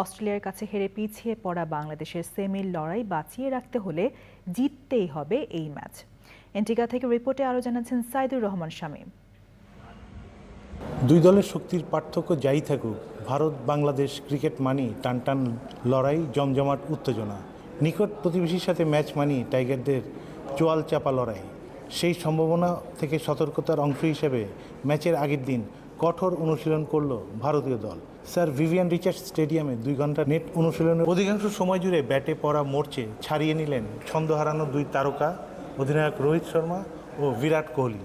অস্ট্রেলিয়ার কাছে হেরে পিছিয়ে পড়া বাংলাদেশের সেমির লড়াই বাঁচিয়ে রাখতে হলে জিততেই হবে এই ম্যাচ। এন্টিকা থেকে রিপোর্টে আরও জানাচ্ছেন সাইদুর রহমান শামীম। দুই দলের শক্তির পার্থক্য যাই থাকুক, ভারত বাংলাদেশ ক্রিকেট মানি টানটান লড়াই, জমজমাট, উত্তেজনা। নিকট প্রতিবেশীর সাথে ম্যাচ মানি টাইগারদের চোয়াল চাপা লড়াই। সেই সম্ভাবনা থেকে সতর্কতার অংশ হিসেবে ম্যাচের আগের দিন কঠোর অনুশীলন করল ভারতীয় দল স্যার ভিভিয়ান রিচার্ড স্টেডিয়ামে দুই ঘণ্টা নেট অনুশীলনের অধিকাংশ সময় জুড়ে ব্যাটে পড়া মোর্চে ছাড়িয়ে নিলেন ছন্দ হারানো দুই তারকা অধিনায়ক রোহিত শর্মা ও Virat Kohli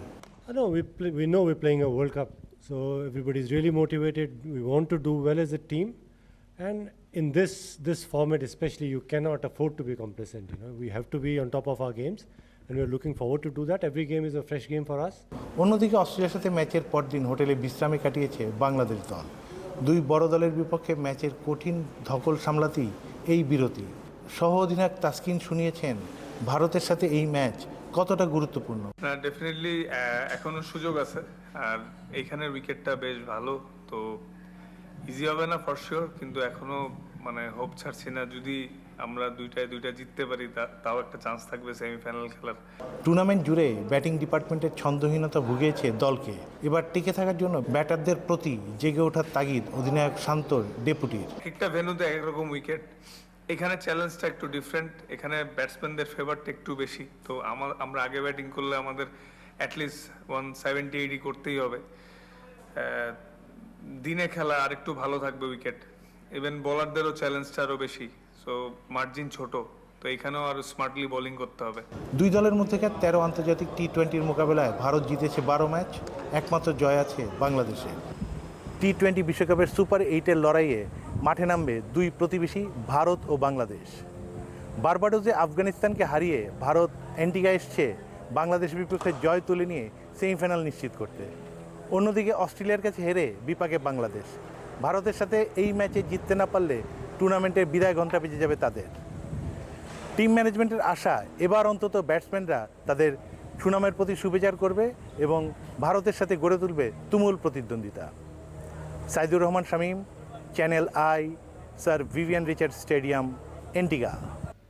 know we play, we know we're playing a World Cup, so everybody's really motivated. We want to do well as a team, and in this this format especially, you cannot afford to be complacent. You know, we have to be on top of our games, and we're looking forward to do that. Every game is a fresh game for us. অন্যদিকে অস্ট্রেলিয়ার সাথে ম্যাচের পরদিন হোটেলে বিশ্রামে কাটিয়েছে বাংলাদেশ দল দুই বড় দলের বিপক্ষে ম্যাচের কঠিন ধকল সামলাতেই এই বিরতি সহ অধিনায়ক তাসকিন শুনিয়েছেন ভারতের সাথে এই ম্যাচ কতটা গুরুত্বপূর্ণ না ডেফিনেটলি এখনও সুযোগ আছে আর এইখানের উইকেটটা বেশ ভালো তো ইজি হবে না ফর শিওর কিন্তু এখনও মানে হোপ ছাড়ছি না। যদি আমরা দুইটায় দুইটা জিততে পারি তাও একটা চান্স থাকবে সেমিফাইনাল খেলার। টুর্নামেন্ট জুড়ে ব্যাটিং ডিপার্টমেন্টের ছন্দহীনতা ভুগিয়েছে দলকে। এবার টিকে থাকার জন্য ব্যাটারদের প্রতি জেগে ওঠার তাগিদ অধিনায়ক শান্তর ডেপুটির। একটা ভেন্যুতে একরকম উইকেট এখানে চ্যালেঞ্জটা একটু ডিফারেন্ট এখানে ব্যাটসম্যানদের ফেভারটা একটু বেশি। তো আমার আমরা আগে ব্যাটিং করলে আমাদের অ্যাটলিস্ট ওয়ান সেভেন্টি এইটি করতেই হবে। দিনে খেলা আর একটু ভালো থাকবে উইকেট। ইভেন বোলারদেরও চ্যালেঞ্জটা আরও বেশি। সো মার্জিন ছোট। তো এখানেও আরও স্মার্টলি বোলিং করতে হবে। দুই দলের মধ্যেকার তেরো আন্তর্জাতিক টি টোয়েন্টির মোকাবেলায় ভারত জিতেছে বারো ম্যাচ, একমাত্র জয় আছে বাংলাদেশে। টি টোয়েন্টি বিশ্বকাপের সুপার এইটের লড়াইয়ে মাঠে নামবে দুই প্রতিবেশী ভারত ও বাংলাদেশ। বারবাডোজে আফগানিস্তানকে হারিয়ে ভারত অ্যান্টিগা এসছে বাংলাদেশের বিপক্ষে জয় তুলে নিয়ে সেমিফাইনাল নিশ্চিত করতে। অন্যদিকে অস্ট্রেলিয়ার কাছে হেরে বিপাকে বাংলাদেশ। ভারতের সাথে এই ম্যাচে জিততে না পারলে টুর্নামেন্টের বিদায় ঘণ্টা বেজে যাবে তাদের। টিম ম্যানেজমেন্টের আশা, এবার অন্তত ব্যাটসম্যানরা তাদের সুনামের প্রতি সুবিচার করবে এবং ভারতের সাথে গড়ে তুলবে তুমুল প্রতিদ্বন্দ্বিতা। Saidur Rahman Shamim, channel I, sir Vivian Richard stadium, Antigua.